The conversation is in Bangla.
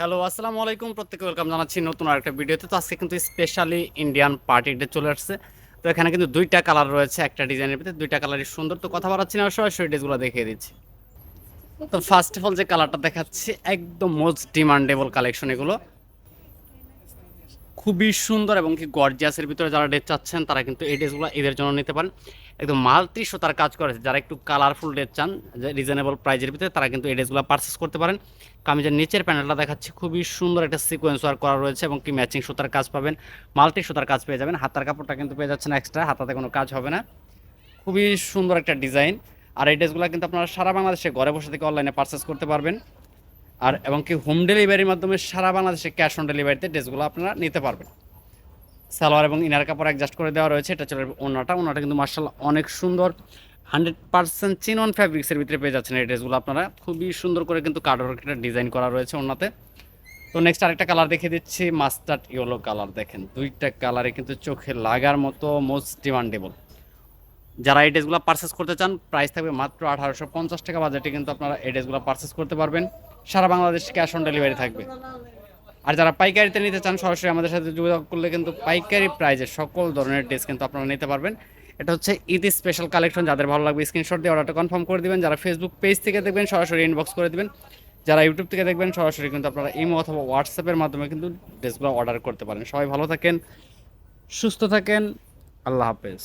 হ্যালো আসসালামু আলাইকুম। প্রত্যেকে ওয়েলকাম জানাচ্ছি নতুন আরেকটা ভিডিওতে। তো আজকে কিন্তু স্পেশালি ইন্ডিয়ান পার্টি ডে চলে আসছে। তো এখানে কিন্তু দুইটা কালার রয়েছে একটা ডিজাইনের ভিতরে, দুইটা কালারই সুন্দর। তো কথা বাড়াচ্ছি না সরাসরি ড্রেসগুলো দেখিয়ে দিচ্ছি। তো ফার্স্ট অফ অল যে কালারটা দেখাচ্ছি, একদম মোস্ট ডিমান্ডেবল কালেকশন এগুলো। খুবই সুন্দর এবং কি গর্জিয়াসের ভিতরে যারা ড্রেস চাচ্ছেন, তারা কিন্তু এই ড্রেসগুলো এদের জন্য নিতে পারেন। একদম মাল্টি সুতার কাজ করেছে যারা একটু কালারফুল ড্রেস চান রিজনেবল প্রাইজের ভিতরে, তারা কিন্তু এই ড্রেসগুলো পারচেস করতে পারেন। কামিজের নিচের প্যানেলটা দেখাচ্ছি, খুবই সুন্দর একটা সিকোয়েন্স ওয়ার্ক করা রয়েছে এবং কি ম্যাচিং সুতার কাজ পাবেন মাল্টি সুতার কাজ পেয়ে যাবেন। হাতার কাপড়টা কিন্তু পেয়ে যাচ্ছেন এক্সট্রা হাতাতে কোনো কাজ হবে না। খুবই সুন্দর একটা ডিজাইন আর এই ড্রেসগুলো কিন্তু আপনারা সারা বাংলাদেশে ঘরে বসে থেকে অনলাইনে পারচেস করতে পারবেন। আর এবং কি হোম ডেলিভারির মাধ্যমে সারা বাংলাদেশে ক্যাশ অন ডেলিভারিতে ড্রেসগুলো আপনারা নিতে পারবেন। সালোয়ার এবং ইনার কাপড় অ্যাডজাস্ট করে দেওয়া রয়েছে, এটা চলে ওনাটা। ওনাটা কিন্তু মার্শাল অনেক সুন্দর। হান্ড্রেড পার্সেন্ট চিনন ফ্যাব্রিক্সের ভিতরে পেয়ে যাচ্ছেন এই ড্রেসগুলো আপনারা। খুবই সুন্দর করে কিন্তু কার্ডর একটা ডিজাইন করা রয়েছে ওনাতে। তো নেক্সট আরেকটা কালার দেখিয়ে দিচ্ছি মাস্টার্ড ইয়েলো কালার দেখেন, দুইটা কালারে কিন্তু চোখে লাগার মতো মোস্ট ডিমান্ডেবল যারা এই ড্রেসগুলো পারচেস করতে চান প্রাইস থাকবে মাত্র আঠারোশো পঞ্চাশ টাকা। বাজেটে কিন্তু আপনারা এই ড্রেসগুলো পারচেস করতে পারবেন। সারা বাংলাদেশ ক্যাশ অন ডেলিভারি থাকবে। আর যারা পাইকারিতে নিতে চান, সরাসরি আমাদের সাথে যোগাযোগ করলে কিন্তু পাইকারি প্রাইজে সকল ধরনের ড্রেস কিন্তু আপনারা নিতে পারবেন। এটা হচ্ছে ঈদ স্পেশাল কালেকশন যাদের ভালো লাগবে স্ক্রিনশট দিয়ে অর্ডারটা কনফার্ম করে দিবেন। যারা ফেসবুক পেজ থেকে দেখবেন, সরাসরি ইনবক্স করে দেবেন। যারা ইউটিউব থেকে দেখবেন, সরাসরি কিন্তু আপনারা ইমো অথবা হোয়াটসঅ্যাপের মাধ্যমে কিন্তু ড্রেসগুলো অর্ডার করতে পারেন। সবাই ভালো থাকেন, সুস্থ থাকেন। আল্লাহ হাফেজ।